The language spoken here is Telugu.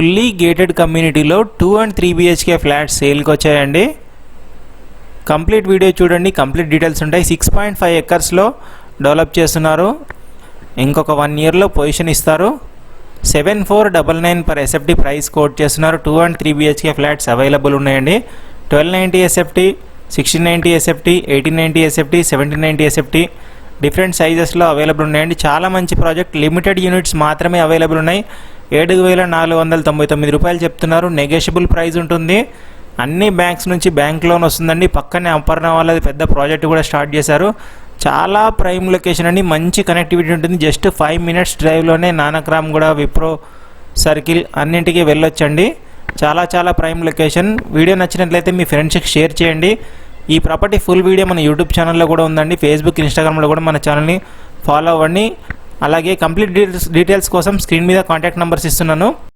ఫుల్లీ గేటెడ్ కమ్యూనిటీలో two and three BHK flats సేల్కి వచ్చాయండి. కంప్లీట్ వీడియో చూడండి. కంప్లీట్ డీటెయిల్స్ ఉంటాయి. సిక్స్ పాయింట్ ఫైవ్ ఎకర్స్లో డెవలప్ చేస్తున్నారు. ఇంకొక వన్ ఇయర్లో పొజిషన్ ఇస్తారు. Seven four double nine per SFT price quote చేస్తున్నారు. Two and three BHK flats available ఉన్నాయండి. Twelve ninety SFT sixteen ninety SFT eighteen ninety SFT seventeen ninety SFT different సైజెస్లో available ఉన్నాయండి. చాలా మంచి ప్రాజెక్ట్ లిమిటెడ్ యూనిట్స్ మాత్రమే అవైలబుల్ ఉన్నాయి. ఏడు వేల నాలుగు వందల తొంభై తొమ్మిది రూపాయలు చెప్తున్నారు. నెగోషియబుల్ ప్రైస్ ఉంటుంది. అన్ని బ్యాంక్స్ నుంచి బ్యాంక్ లోన్ వస్తుందండి. పక్కనే అపర్ణ వాళ్ళది పెద్ద ప్రాజెక్ట్ కూడా స్టార్ట్ చేశారు. చాలా ప్రైమ్ లొకేషన్ అండి. మంచి కనెక్టివిటీ ఉంటుంది. జస్ట్ ఫైవ్ మినిట్స్ డ్రైవ్లోనే నానక్రామ్ కూడా విప్రో సర్కిల్ అన్నింటికి వెళ్ళొచ్చండి. చాలా చాలా ప్రైమ్ లొకేషన్ వీడియో నచ్చినట్లయితే మీ ఫ్రెండ్స్కి షేర్ చేయండి. ఈ ప్రాపర్టీ ఫుల్ వీడియో మన యూట్యూబ్ ఛానల్లో కూడా ఉందండి. ఫేస్బుక్ ఇన్స్టాగ్రామ్లో కూడా మన ఛానల్ని ఫాలో అవ్వండి. అలాగే కంప్లీట్ డీటెయిల్స్ డీటెయిల్స్ కోసం స్క్రీన్ మీద కాంటాక్ట్ నెంబర్స్ ఇస్తున్నాను.